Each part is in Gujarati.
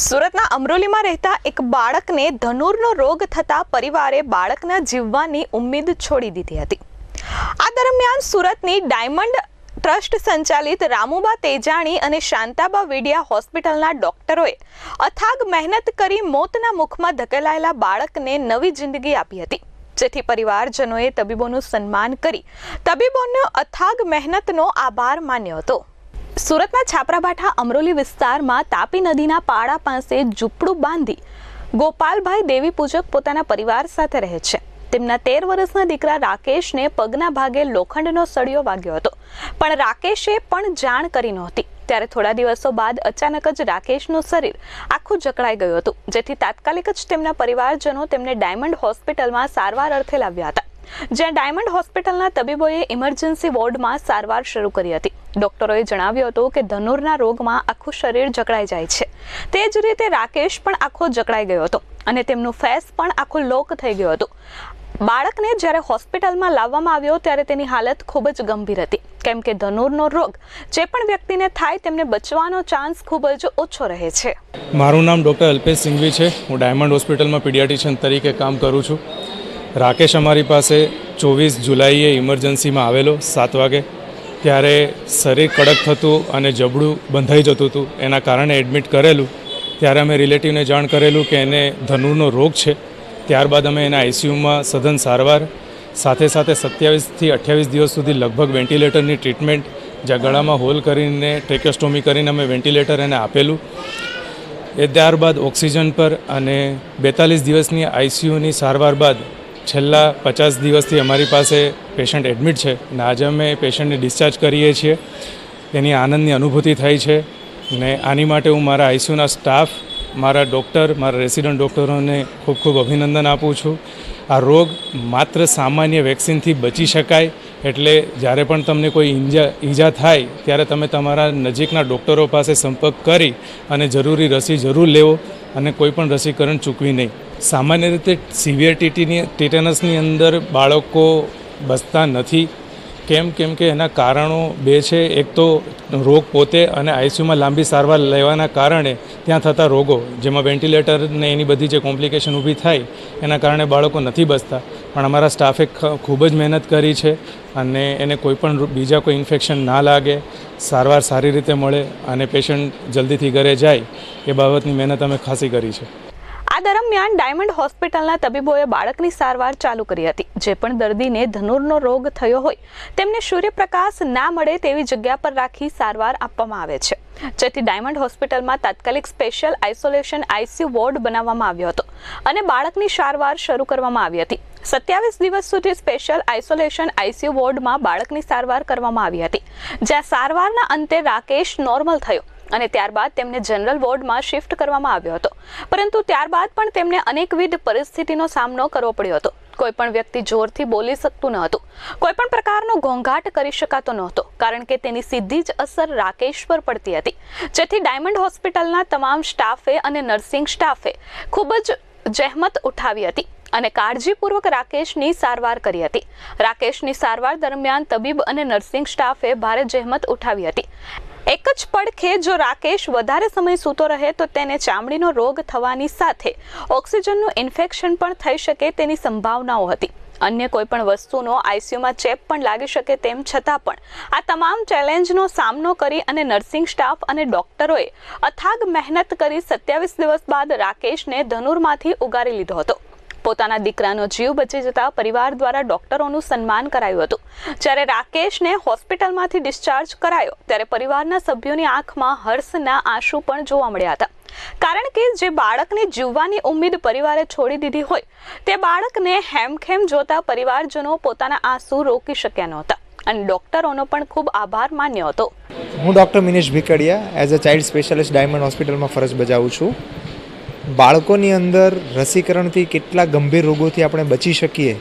સુરતના અમરોલીમાં રહેતા એક બાળકને ધનુરનો રોગ થતા પરિવારે બાળકના જીવવાની ઉમ્મીદ છોડી દીધી હતી. આ દરમિયાન સુરતની ડાયમંડ ટ્રસ્ટ સંચાલિત રામુબા તેજાણી અને શાંતાબા વેડિયા હોસ્પિટલના ડોક્ટરોએ અથાગ મહેનત કરી મોતના મુખમાં ધકેલાયેલા બાળકને નવી જિંદગી આપી હતી. જેથી પરિવારજનોએ તબીબોનું સન્માન કરી તબીબોનો અથાગ મહેનતનો આભાર માન્યો હતો. સુરતના છાપરાભાઠા અમરોલી વિસ્તારમાં તાપી નદીના પાળા પાસે ઝૂંપડું બાંધી ગોપાલભાઈ દેવી પૂજક પોતાના પરિવાર સાથે રહે છે. તેમના તેર વર્ષના દીકરા રાકેશને પગના ભાગે લોખંડનો સળિયો વાગ્યો હતો. પણ રાકેશે પણ જાણ કરી નહોતી. ત્યારે થોડા દિવસો બાદ અચાનક જ રાકેશનું શરીર આખું જકડાઈ ગયું હતું. જેથી તાત્કાલિક જ તેમના પરિવારજનો તેમને ડાયમંડ હોસ્પિટલમાં સારવાર અર્થે લાવ્યા હતા. જ્યાં ડાયમંડ હોસ્પિટલના તબીબોએ ઇમરજન્સી વોર્ડમાં સારવાર શરૂ કરી હતી. ડોક્ટરોએ જણાવ્યું હતું કે ધનુરના રોગમાં આખું શરીર જકડાઈ જાય છે. તે જ રીતે રાકેશ પણ આખો જકડાઈ ગયો હતો અને તેમનું ફેસ પણ આખું લોક થઈ ગયું હતું. બાળકને જ્યારે હોસ્પિટલમાં લાવવામાં આવ્યો ત્યારે તેની હાલત ખૂબ જ ગંભીર હતી. કેમ કે ધનુરનો રોગ જે પણ વ્યક્તિને થાય તેમને બચવાનો ચાન્સ ખૂબ જ ઓછો રહે છે. મારું નામ ડૉક્ટર અલ્પેશ સિંઘવી છે. હું ડાયમંડ હોસ્પિટલમાં પીડિયાટિશિયન તરીકે કામ કરું છું. રાકેશ અમારી પાસે ચોવીસ જુલાઈએ ઇમરજન્સીમાં આવેલો, સાત વાગે. ત્યારે શરીર કડક થતું અને જબડું બંધાઈ જતું હતું. એના કારણે એડમિટ કરેલું. ત્યારે અમે રિલેટિવને જાણ કરેલું કે એને ધનુરનો રોગ છે. ત્યારબાદ અમે એને આઈસીયુમાં સઘન સારવાર, સાથે સાથે સત્યાવીસથી અઠ્યાવીસ દિવસ સુધી લગભગ વેન્ટિલેટરની ટ્રીટમેન્ટ જ્યાં ગળામાં હોલ કરીને ટ્રેકોસ્ટોમી કરીને અમે વેન્ટિલેટર એને આપેલું. એ ત્યારબાદ ઓક્સિજન પર અને બેતાલીસ દિવસની આઈસીયુની સારવાર બાદ છેલ્લા પચાસ દિવસથી અમારી પાસે પેશન્ટ એડમિટ છે અને આજે અમે પેશન્ટને ડિસ્ચાર્જ કરીએ છીએ. એની આનંદની અનુભૂતિ થઈ છે ને આની માટે હું મારા આઈસીયુના સ્ટાફ મારા ડૉક્ટર મારા રેસિડન્ટ ડૉક્ટરોને ખૂબ ખૂબ અભિનંદન આપું છું. આ રોગ માત્ર સામાન્ય વેક્સિનથી બચી શકાય એટલે જ્યારે પણ તમને કોઈ ઈજા ઈજા થાય ત્યારે તમે તમારા નજીકના ડૉક્ટરો પાસે સંપર્ક કરી અને જરૂરી રસી જરૂર લેવો અને કોઈ પણ રસીકરણ ચૂકવી નહીં. સામાન્ય રીતે સિવિયર ટીટીની ટીટેનસની અંદર બાળકો બસતા નથી. કેમ કેમ કે એના કારણો બે છે. એક તો રોગ પોતે અને આઈસીયુમાં લાંબી સારવાર લેવાના કારણે ત્યાં થતા રોગો, જેમાં વેન્ટિલેટર ને એની બધી જે કોમ્પ્લિકેશન ઊભી થાય, એના કારણે બાળકો નથી બસતા. પણ અમારા સ્ટાફે ખૂબ જ મહેનત કરી છે અને એને કોઈ પણ બીજા કોઈ ઇન્ફેક્શન ના લાગે, સારવાર સારી રીતે મળે અને પેશન્ટ જલ્દીથી ઘરે જાય, એ બાબતની મહેનત અમે ખાસી કરી છે. આ દરમિયાન ડાયમંડ હોસ્પિટલના તબીબોએ બાળકની સારવાર ચાલુ કરી હતી. જે પણ દર્દીને ધનુરનો રોગ થયો હોય, તેમને સૂર્યપ્રકાશ ના મળે તેવી જગ્યા પર રાખી સારવાર આપવામાં આવે છે. જેથી ડાયમંડ હોસ્પિટલમાં તાત્કાલિક સ્પેશિયલ આઇસોલેશન આઈસીયુ વોર્ડ બનાવવામાં આવ્યો હતો અને બાળકની સારવાર શરૂ કરવામાં આવી હતી. સત્યાવીસ દિવસ સુધી સ્પેશિયલ આઇસોલેશન આઈસીયુ વોર્ડમાં બાળકની સારવાર કરવામાં આવી હતી. જ્યાં સારવારના અંતે રાકેશ નોર્મલ થયો. અને ત્યારબાદ તેમને જનરલ વોર્ડમાં શિફ્ટ કરવામાં આવ્યો હતો. પરંતુ ત્યારબાદ પણ તેમને અનેકવિધ પરિસ્થિતિનો સામનો કરવો પડ્યો હતો. કોઈ પણ વ્યક્તિ જોરથી બોલી શકતું ન હતું. કોઈ પણ પ્રકારનો ઘોંઘાટ કરી શકાતો નહોતો કારણ કે તેની સીધી જ અસર રાકેશ પર પડતી હતી. જેથી ડાયમંડ હોસ્પિટલના તમામ સ્ટાફે અને નર્સિંગ સ્ટાફે ખૂબ જ જહેમત ઉઠાવી હતી અને કાળજીપૂર્વક રાકેશની સારવાર કરી હતી. રાકેશની સારવાર દરમિયાન તબીબ અને નર્સિંગ સ્ટાફે ભારે જહેમત ઉઠાવી હતી. એક જ પડખે જો રાકેશ વધારે સમય સૂતો રહે તો તેને ચામડીનો રોગ થવાની સાથે ઓક્સિજનનું ઇન્ફેક્શન પણ થઈ શકે તેની સંભાવનાઓ હતી. અન્ય કોઈ પણ વસ્તુનો આઈસીયુમાં ચેપ પણ લાગી શકે તેમ છતાં પણ આ તમામ ચેલેન્જનો સામનો કરી અને નર્સિંગ સ્ટાફ અને ડોક્ટરોએ અથાગ મહેનત કરી સત્યાવીસ દિવસ બાદ રાકેશને ધનુરમાંથી ઉગારી લીધો હતો. પોતાના દીકરાનો જીવ બચી જતા પરિવાર દ્વારા ડોક્ટરોનું સન્માન કરાયું હતું. જ્યારે રાકેશને હોસ્પિટલમાંથી ડિસ્ચાર્જ કરાયો, ત્યારે પરિવારના સભ્યોની આંખમાં હર્ષના આંસુ પણ જોવા મળ્યા હતા. કારણ કે જે બાળકને જીવવાની ઉમ્મીદ પરિવારે છોડી દીધી હોય, તે બાળકને હેમખેમ જોતા પરિવારજનો પોતાના આંસુ રોકી શક્યા નહોતા અને ડોક્ટરોનો પણ ખૂબ આભાર માન્યો હતો. હું doctor Minesh Bhikadiya as a child specialist diamond હોસ્પિટલમાં ફરજ બજાવું છું. બાળકોની અંદર રસીકરણથી કેટલા ગંભીર રોગોથી આપણે બચી શકીએ,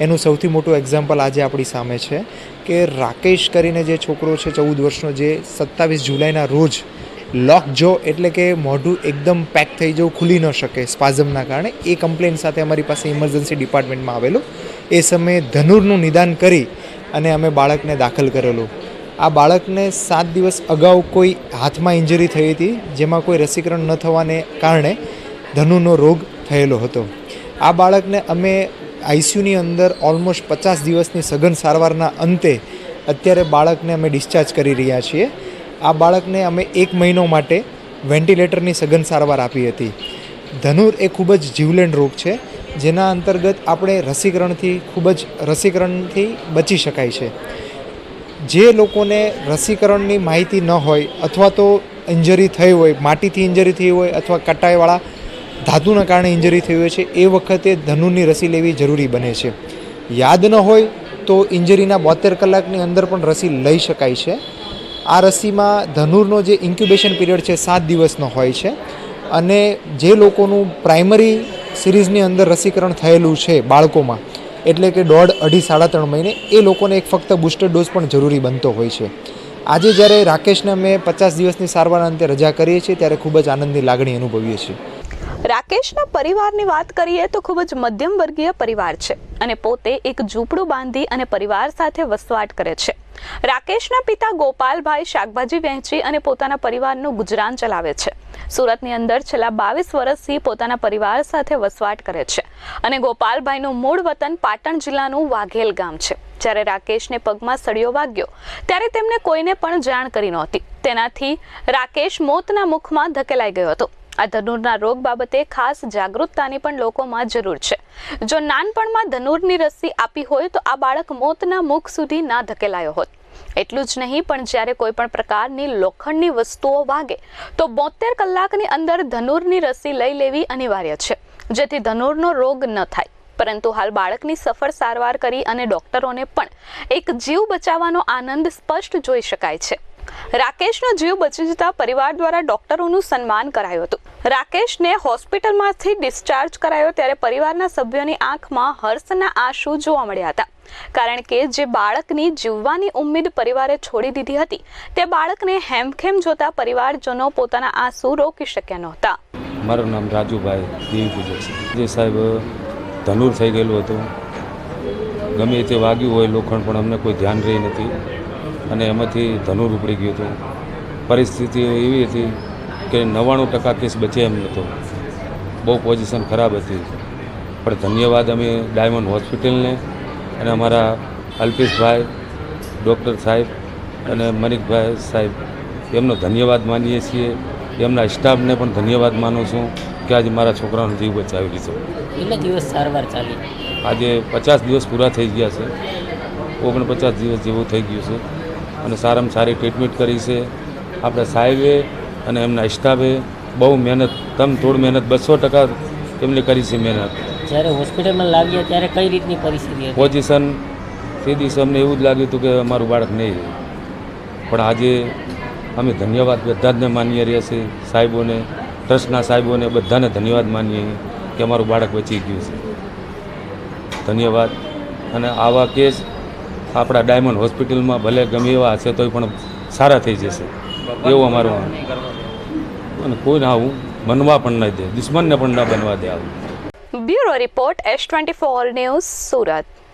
એનું સૌથી મોટું એક્ઝામ્પલ આજે આપણી સામે છે કે રાકેશ કરીને જે છોકરો છે, ચૌદ વર્ષનો, જે સત્તાવીસ જુલાઈના રોજ લોક જો એટલે કે મોઢું એકદમ પેક થઈ જવું, ખુલી ન શકે સ્પાઝમના કારણે, એ કમ્પ્લેન સાથે અમારી પાસે ઇમરજન્સી ડિપાર્ટમેન્ટમાં આવેલું. એ સમયે ધનુરનું નિદાન કરી અને અમે બાળકને દાખલ કરેલું. આ બાળકને સાત દિવસ અગાઉ કોઈ હાથમાં ઇન્જરી થઈ હતી, જેમાં કોઈ રસીકરણ ન થવાને કારણે ધનુનો રોગ થયેલો હતો. આ બાળકને અમે આઈસીયુની અંદર ઓલમોસ્ટ પચાસ દિવસની સઘન સારવારના અંતે અત્યારે બાળકને અમે ડિસ્ચાર્જ કરી રહ્યા છીએ. આ બાળકને અમે એક મહિનો માટે વેન્ટિલેટરની સઘન સારવાર આપી હતી. ધનુર એ ખૂબ જ જીવલેણ રોગ છે, જેના અંતર્ગત આપણે રસીકરણથી ખૂબ જ રસીકરણથી બચી શકાય છે. જે લોકોને રસીકરણની માહિતી ન હોય અથવા તો ઇન્જરી થઈ હોય, માટીથી ઇન્જરી થઈ હોય અથવા કટાઈવાળા ધાતુના કારણે ઇન્જરી થઈ હોય છે, એ વખતે ધનુરની રસી લેવી જરૂરી બને છે. યાદ ન હોય તો ઇન્જરીના બોતેર કલાકની અંદર પણ રસી લઈ શકાય છે. આ રસીમાં ધનુરનો જે ઇન્ક્યુબેશન પીરિયડ છે, સાત દિવસનો હોય છે. અને જે લોકોનું પ્રાઇમરી સિરીઝની અંદર રસીકરણ થયેલું છે બાળકોમાં, એટલે કે દોઢ, અઢી, સાડા ત્રણ મહિને, એ લોકોને એક ફક્ત બુસ્ટર ડોઝ પણ જરૂરી બનતો હોય છે. આજે જ્યારે રાકેશને અમે પચાસ દિવસની સારવાર અંતે રજા કરીએ છીએ, ત્યારે ખૂબ જ આનંદની લાગણી અનુભવીએ છીએ. રાકેશના પરિવારની વાત કરીએ તો ખૂબ જ મધ્યમ વર્ગીય પરિવાર છે અને પોતે એક ઝૂંપડું બાંધી અને પરિવાર સાથે વસવાટ કરે છે. રાકેશના પિતા ગોપાલભાઈ શાકભાજી વહેંચી અને પોતાના પરિવારનું ગુજરાન ચલાવે છે. સુરતની અંદર છેલ્લા બાવીસ વર્ષથી પોતાના પરિવાર સાથે વસવાટ કરે છે અને ગોપાલભાઈનું મૂળ વતન પાટણ જિલ્લાનું વાઘેલ ગામ છે. જ્યારે રાકેશને પગમાં સળિયો વાગ્યો, ત્યારે તેમને કોઈને પણ જાણ કરી નહોતી. તેનાથી રાકેશ મોતના મુખમાં ધકેલાઈ ગયો હતો. આ ધનુરના રોગ બાબતે ખાસ જાગૃતતાની પણ લોકોમાં જરૂર છે. જો નાનપણમાં ધનુરની રસી આપી હોય તો આ બાળક મોતના મુખ સુધી ના ધકેલાયો હોત. એટલું જ નહીં, પણ જ્યારે કોઈ પણ પ્રકારની લોખંડની વસ્તુઓ વાગે, તો બોતેર કલાકની અંદર ધનુરની રસી લઈ લેવી અનિવાર્ય છે. જેથી ધનુરનો રોગ ન થાય. પરંતુ હાલ બાળકની સફળ સારવાર કરી અને ડોક્ટરોને પણ એક જીવ બચાવવાનો આનંદ સ્પષ્ટ જોઈ શકાય છે. રાકેશનો જીવ બચી જતા પરિવાર દ્વારા ડોક્ટરોનું સન્માન કરાયું હતું. રાકેશને હોસ્પિટલમાંથી ડિસ્ચાર્જ કરાયો ત્યારે પરિવારના સભ્યોની આંખમાં હર્ષના આંસુ જોવા મળ્યા હતા. કારણ કે જે બાળકની જીવવાની ઉમ્મીદ પરિવારે છોડી દીધી હતી, તે બાળકને હેમખેમ જોતા પરિવારજનો પોતાના આંસુ રોકી શક્યા નહોતા. મારું નામ રાજુભાઈ દેવી પૂજક જે સાહેબ ધનુર થઈ ગયેલું હતું. ગમે તે વાગ્યું હોય લોખંડ, પણ અમને કોઈ ધ્યાન રહી નથી. અને એમાંથી ધનુર ઉપડી ગયું હતું. પરિસ્થિતિ એવી હતી કે નવ્વાણું ટકા કેસ બચે એમ નહોતો. બહુ પોઝિશન ખરાબ હતી. પણ ધન્યવાદ અમે ડાયમંડ હોસ્પિટલને અને અમારા અલ્પેશભાઈ ડૉક્ટર સાહેબ અને મનિકભાઈ સાહેબ એમનો ધન્યવાદ માનીએ છીએ. એમના સ્ટાફને પણ ધન્યવાદ માનું છું કે આજે મારા છોકરાનો જીવ બચાવી લીધો. કેટલા દિવસ સારવાર ચાલી? આજે પચાસ દિવસ પૂરા થઈ ગયા છે. ઓગણપચાસ દિવસ જેવું થઈ ગયું છે. અને સારામાં સારી ટ્રીટમેન્ટ કરી છે. આપણા સાહેબે અને એમના સ્ટાફે બહુ મહેનત તમ તોડ મહેનત બસો ટકા એમને કરી છે મહેનત. જ્યારે હોસ્પિટલમાં લાગ્યા ત્યારે કઈ રીતની પરિસ્થિતિ પોઝિશન તે દિવસે અમને એવું જ લાગ્યું હતું કે અમારું બાળક નહીં. પણ આજે અમે ધન્યવાદ બધાને માનીએ રહ્યા છીએ સાહેબોને ટ્રસ્ટના સાહેબોને બધાને ધન્યવાદ માનીએ કે અમારું બાળક બચી ગયું છે. ધન્યવાદ. અને આવા કેસ આપણા ડાયમંડ હોસ્પિટલમાં ભલે ગમે એવા હશે તોય પણ સારા થઈ જશે. એવું અમારું અને કોઈને આવું બનવા પણ ન દે. દુશ્મનને પણ ન બનવા દે આવું. Bureau report S twenty four news Surat.